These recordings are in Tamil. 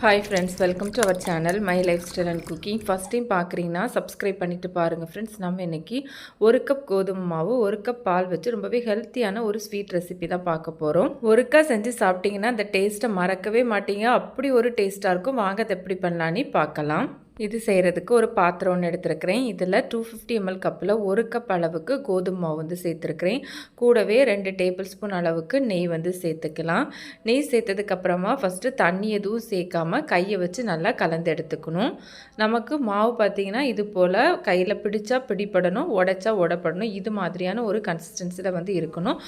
Hi friends welcome to our channel my lifestyle and cooking first time பார்க்குறீங்கன்னா சப்ஸ்கிரைப் பண்ணிட்டு பாருங்கள் ஃப்ரெண்ட்ஸ் நம்ம இன்றைக்கி ஒரு கப் கோதுமை மாவு ஒரு கப் பால் வச்சு ரொம்பவே ஹெல்த்தியான ஒரு ஸ்வீட் ரெசிபி தான் பார்க்க போகிறோம் ஒருக்கா செஞ்சு சாப்பிட்டிங்கன்னா அந்த டேஸ்ட்டை மறக்கவே மாட்டீங்க. அப்படி ஒரு டேஸ்ட்டாக இருக்கும். வாங்க அதை எப்படி பண்ணலான்னு பார்க்கலாம். இது செய்கிறதுக்கு ஒரு பாத்திரம் ஒன்று எடுத்துருக்கிறேன். இதில் டூ ஃபிஃப்டி எம்எல் கப்பில் ஒரு கப் அளவுக்கு கோதுமை மாவு வந்து சேர்த்துருக்கிறேன். கூடவே ரெண்டு டேபிள் ஸ்பூன் அளவுக்கு நெய் வந்து சேர்த்துக்கலாம். நெய் சேர்த்ததுக்கப்புறமா ஃபஸ்ட்டு தண்ணி எதுவும் சேர்க்காம கையை வச்சு நல்லா கலந்து எடுத்துக்கணும். நமக்கு மாவு பார்த்திங்கன்னா இது போல் கையில் பிடிச்சா பிடிப்படணும் உடைச்சா உடப்படணும் இது மாதிரியான ஒரு கன்சிஸ்டன்சியில் வந்து இருக்கணும்.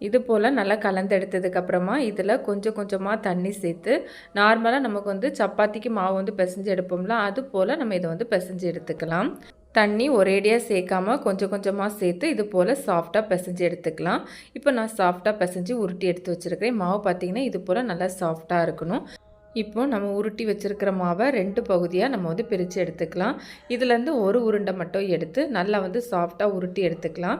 இது போல் நல்லா கலந்து எடுத்ததுக்கப்புறமா இதில் கொஞ்சம் கொஞ்சமாக தண்ணி சேர்த்து நார்மலாக நமக்கு வந்து சப்பாத்திக்கு மாவு வந்து பிசைஞ்சு எடுப்போம்ல அது போல் நம்ம இதை வந்து பிசைஞ்சு எடுத்துக்கலாம். தண்ணி ஒரேடியாக சேர்க்காம கொஞ்சம் கொஞ்சமாக சேர்த்து இது போல் சாஃப்டாக பிசைஞ்சு எடுத்துக்கலாம். இப்போ நான் சாஃப்டாக பிசைஞ்சு உருட்டி எடுத்து வச்சுருக்கிறேன். மாவு பார்த்திங்கன்னா இது போல் நல்லா சாஃப்டாக இருக்கணும். இப்போது நம்ம உருட்டி வச்சுருக்கிற மாவை ரெண்டு பகுதியாக நம்ம வந்து பிரித்து எடுத்துக்கலாம். இதுலேருந்து ஒரு உருண்டை மட்டும் எடுத்து நல்லா வந்து சாஃப்டாக உருட்டி எடுத்துக்கலாம்.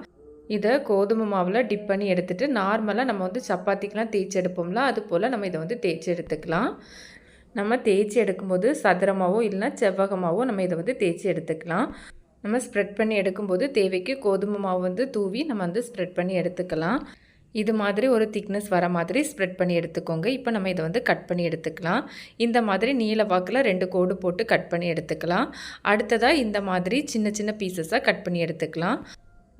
இதை கோதுமை மாவில் டிப் பண்ணி எடுத்துகிட்டு நார்மலாக நம்ம வந்து சப்பாத்திக்கெலாம் தேய்ச்சி எடுப்போம்ல அது போல் நம்ம இதை வந்து தேய்ச்சி எடுத்துக்கலாம். நம்ம தேய்ச்சி எடுக்கும்போது சதுரமாகவோ இல்லைனா செவ்வகமாகவோ நம்ம இதை வந்து தேய்ச்சி எடுத்துக்கலாம். நம்ம ஸ்ப்ரெட் பண்ணி எடுக்கும்போது தேவைக்கு கோதுமை மாவு வந்து தூவி நம்ம வந்து ஸ்ப்ரெட் பண்ணி எடுத்துக்கலாம். இது மாதிரி ஒரு திக்னஸ் வர மாதிரி ஸ்ப்ரெட் பண்ணி எடுத்துக்கோங்க. இப்போ நம்ம இதை வந்து கட் பண்ணி எடுத்துக்கலாம். இந்த மாதிரி நீல வாக்கில் ரெண்டு கோடு போட்டு கட் பண்ணி எடுத்துக்கலாம். அடுத்ததாக இந்த மாதிரி சின்ன சின்ன பீசஸாக கட் பண்ணி எடுத்துக்கலாம்.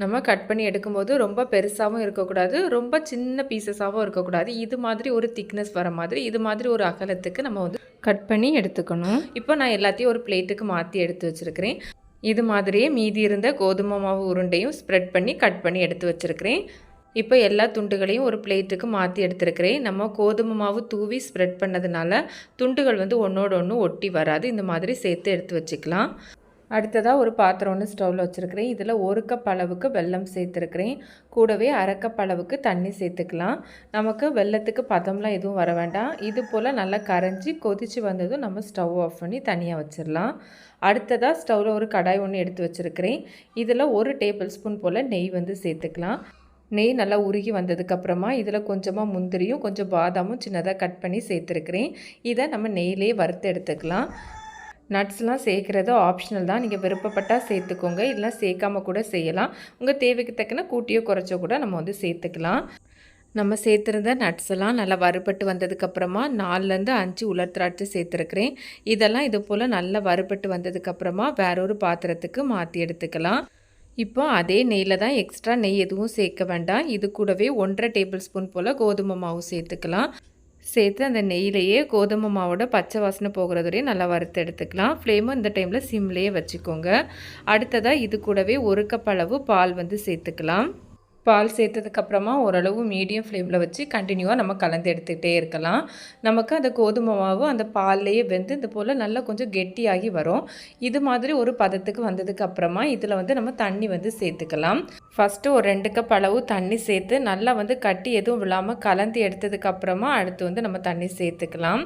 நம்ம கட் பண்ணி எடுக்கும்போது ரொம்ப பெருசாகவும் இருக்கக்கூடாது ரொம்ப சின்ன பீசஸாகவும் இருக்கக்கூடாது. இது மாதிரி ஒரு திக்னஸ் வர மாதிரி இது மாதிரி ஒரு அகலத்துக்கு நம்ம வந்து கட் பண்ணி எடுத்துக்கணும். இப்போ நான் எல்லாத்தையும் ஒரு பிளேட்டுக்கு மாற்றி எடுத்து வச்சுருக்கிறேன். இது மாதிரியே மீதி இருந்த கோதுமை மாவு உருண்டையும் ஸ்ப்ரெட் பண்ணி கட் பண்ணி எடுத்து வச்சுருக்கிறேன். இப்போ எல்லா துண்டுகளையும் ஒரு பிளேட்டுக்கு மாற்றி எடுத்துருக்கிறேன். நம்ம கோதுமை மாவு தூவி ஸ்ப்ரெட் பண்ணதுனால துண்டுகள் வந்து ஒன்றோட ஒன்று ஒட்டி வராது. இந்த மாதிரி சேர்த்து எடுத்து வச்சுக்கலாம். அடுத்ததாக ஒரு பாத்திரம் ஒன்று ஸ்டவ்வில் வச்சுருக்கிறேன். இதில் ஒரு கப் அளவுக்கு வெல்லம் சேர்த்துருக்கிறேன். கூடவே அரை கப் அளவுக்கு தண்ணி சேர்த்துக்கலாம். நமக்கு வெள்ளத்துக்கு பதம்லாம் எதுவும் வர வேண்டாம். இது போல் நல்லா கரைஞ்சி கொதித்து வந்ததும் நம்ம ஸ்டவ் ஆஃப் பண்ணி தனியாக வச்சிடலாம் அடுத்ததாக ஸ்டவ்வில் ஒரு கடாய் ஒன்று எடுத்து வச்சுருக்கிறேன். இதில் ஒரு டேபிள் ஸ்பூன் போல் நெய் வந்து சேர்த்துக்கலாம். நெய் நல்லா உருகி வந்ததுக்கப்புறமா இதில் கொஞ்சமாக முந்திரியும் கொஞ்சம் பாதாமும் சின்னதாக கட் பண்ணி சேர்த்துருக்கிறேன். இதை நம்ம நெய்லேயே வறுத்து எடுத்துக்கலாம். நட்ஸ்லாம் சேர்க்குறது ஆப்ஷனல் தான். நீங்கள் விருப்பப்பட்டால் சேர்த்துக்கோங்க. இல்லை சேர்க்காம கூட செய்யலாம். உங்கள் தேவைக்கு தக்கன கூட்டியோ குறைச்சோ கூட நம்ம வந்து சேர்த்துக்கலாம். நம்ம சேர்த்துருந்த நட்ஸ் எல்லாம் நல்லா வறுபட்டு வந்ததுக்கப்புறமா நாலுலேருந்து அஞ்சு உலர் திராட்சை சேர்த்துருக்குறேன். இதெல்லாம் இது போல் நல்லா வறுபட்டு வந்ததுக்கப்புறமா வேறொரு பாத்திரத்துக்கு மாற்றி எடுத்துக்கலாம். இப்போ அதே நெய்யில் தான் எக்ஸ்ட்ரா நெய் எதுவும் சேர்க்க வேண்டாம். இது கூடவே ஒன்றரை டேபிள் ஸ்பூன் போல் கோதுமை மாவு சேர்த்துக்கலாம். சேர்த்து அந்த நெய்யிலேயே கோதுமை மாவோட பச்சை வாசனை போகிறது வரையும் நல்லா வறுத்து எடுத்துக்கலாம். ஃப்ளேமும் இந்த டைமில் சிம்லேயே வச்சுக்கோங்க. அடுத்ததாக இது கூடவே ஒரு கப் அளவு பால் வந்து சேர்த்துக்கலாம். பால் சேர்த்ததுக்கப்புறமா ஓரளவு மீடியம் ஃப்ளேமில் வச்சு கண்டினியூவாக நம்ம கலந்து எடுத்துக்கிட்டே இருக்கலாம். நமக்கு அந்த கோதுமை மாவு அந்த பால்லையே வெந்து இந்த போல் நல்லா கொஞ்சம் கெட்டியாகி வரும். இது மாதிரி ஒரு பதத்துக்கு வந்ததுக்கப்புறமா இதில் வந்து நம்ம தண்ணி வந்து சேர்த்துக்கலாம். ஃபஸ்ட்டு ஒரு ரெண்டு கப் அளவு தண்ணி சேர்த்து நல்லா வந்து கட்டி எதுவும் விழாமல் கலந்து எடுத்ததுக்கப்புறமா அடுத்து வந்து நம்ம தண்ணி சேர்த்துக்கலாம்.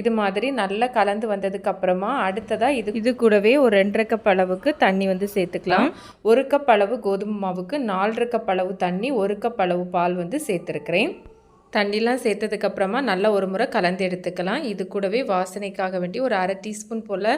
இது மாதிரி நல்லா கலந்து வந்ததுக்கு அப்புறமா அடுத்ததாக இது இது கூடவே ஒரு ரெண்டரை கப் அளவுக்கு தண்ணி வந்து சேர்த்துக்கலாம். ஒரு கப் அளவு கோதுமை மாவுக்கு நாலரை கப் அளவு தண்ணி ஒரு கப் அளவு பால் வந்து சேர்த்துருக்கிறேன். தண்ணிலாம் சேர்த்ததுக்கப்புறமா நல்லா ஒரு முறை கலந்து எடுத்துக்கலாம். இது கூடவே வாசனைக்காக வேண்டி ஒரு அரை டீஸ்பூன் போல்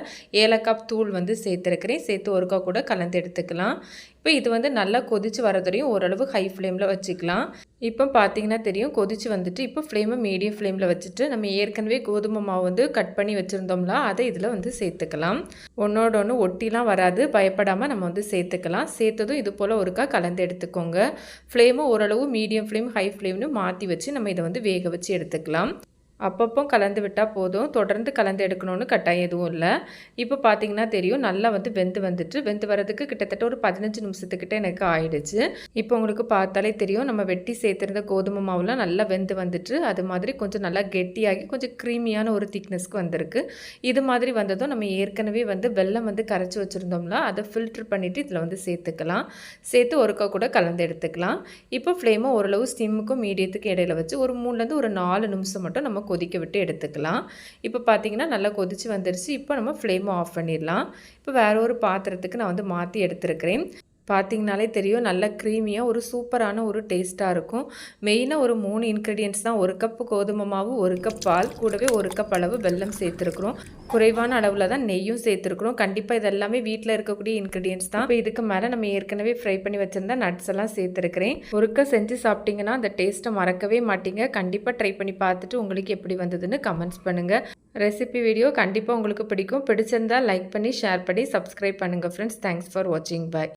ஏலக்காய் தூள் வந்து சேர்த்துருக்கிறேன். சேர்த்து ஒருக்கா கூட கலந்து எடுத்துக்கலாம். இப்போ இது வந்து நல்லா கொதித்து வரதுலையும் ஓரளவு ஹை ஃப்ளேமில் வச்சுக்கலாம். இப்போ பார்த்தீங்கன்னா தெரியும் கொதித்து வந்துட்டு இப்போ ஃப்ளேமை மீடியம் ஃப்ளேமில் வச்சுட்டு நம்ம ஏற்கனவே கோதுமை மாவு வந்து கட் பண்ணி வச்சுருந்தோம்ல அதை இதில் வந்து சேர்த்துக்கலாம். ஒன்றோட ஒன்று ஒட்டிலாம் வராது பயப்படாமல் நம்ம வந்து சேர்த்துக்கலாம். சேர்த்ததும் இது போல் ஒருக்கா கலந்து எடுத்துக்கோங்க. ஃப்ளேமும் ஓரளவு மீடியம் ஃப்ளேம் ஹை ஃப்ளேம்னு மாற்றி வச்சு நம்ம இதை வந்து வேக வச்சு எடுத்துக்கலாம். அப்பப்போ கலந்து விட்டால் போதும். தொடர்ந்து கலந்து எடுக்கணும்னு கட்டாயம் எதுவும் இல்லை. இப்போ பார்த்தீங்கன்னா தெரியும் நல்லா வந்து வெந்து வந்துட்டு வெந்து வரதுக்கு கிட்டத்தட்ட ஒரு பதினஞ்சு நிமிஷத்துக்கிட்ட எனக்கு ஆயிடுச்சு. இப்போ உங்களுக்கு பார்த்தாலே தெரியும் நம்ம வெட்டி சேர்த்துருந்த கோதுமை மாவுலாம் நல்லா வெந்து வந்துட்டு அது மாதிரி கொஞ்சம் நல்லா கெட்டியாகி கொஞ்சம் க்ரீமியான ஒரு திக்னஸ்க்கு வந்திருக்கு. இது மாதிரி வந்ததும் நம்ம ஏற்கனவே வந்து வெள்ளம் வந்து கரைச்சி வச்சுருந்தோம்னா அதை ஃபில்ட்ரு பண்ணிவிட்டு இதில் வந்து சேர்த்துக்கலாம். சேர்த்து ஒருக்கா கூட கலந்து எடுத்துக்கலாம். இப்போ ஃப்ளேமை ஓரளவு ஸ்டிம்முக்கும் மீடியத்துக்கும் இடையில வச்சு ஒரு மூணுலேருந்து ஒரு நாலு நிமிஷம் மட்டும் நம்ம கொதிக்க விட்டு எடுத்துக்கலாம். இப்போ பார்த்தீங்கன்னா நல்லா கொதித்து வந்துருச்சு. இப்போ நம்ம ஃப்ளேமை ஆஃப் பண்ணிடலாம். இப்போ வேற ஒரு பாத்திரத்துக்கு நான் வந்து மாற்றி எடுத்துருக்கிறேன். பார்த்தீங்கனாலே தெரியும். நல்ல க்ரீமியாக ஒரு சூப்பரான ஒரு டேஸ்ட்டாக இருக்கும். மெயினாக ஒரு மூணு இன்க்ரீடியன்ட்ஸ் தான். ஒரு கப்பு கோதுமை மாவு ஒரு கப் பால் கூடவே ஒரு கப் அளவு வெல்லம் சேர்த்துருக்குறோம். குறைவான அளவில் தான் நெய்யும் சேர்த்துருக்குறோம். கண்டிப்பாக இது எல்லாமே வீட்டில் இருக்கக்கூடிய இன்க்ரீடியன்ட்ஸ் தான். இப்போ இதுக்கு மேலே நம்ம ஏற்கனவே ஃப்ரை பண்ணி வச்சுருந்த நட்ஸ் எல்லாம் சேர்த்துருக்கிறேன். ஒருக்க செஞ்சு சாப்பிட்டிங்கன்னா அந்த டேஸ்ட்டை மறக்கவே மாட்டிங்க. கண்டிப்பாக ட்ரை பண்ணி பார்த்துட்டு உங்களுக்கு எப்படி வந்ததுன்னு கமெண்ட்ஸ் பண்ணுங்கள் ரெசிபி வீடியோ கண்டிப்பாக உங்களுக்கு பிடிக்கும். பிடிச்சிருந்தா லைக் பண்ணி ஷேர் பண்ணி சப்ஸ்கிரைப் பண்ணுங்கள் ஃப்ரெண்ட்ஸ் தேங்க்ஸ் ஃபார் வாட்சிங் பாய்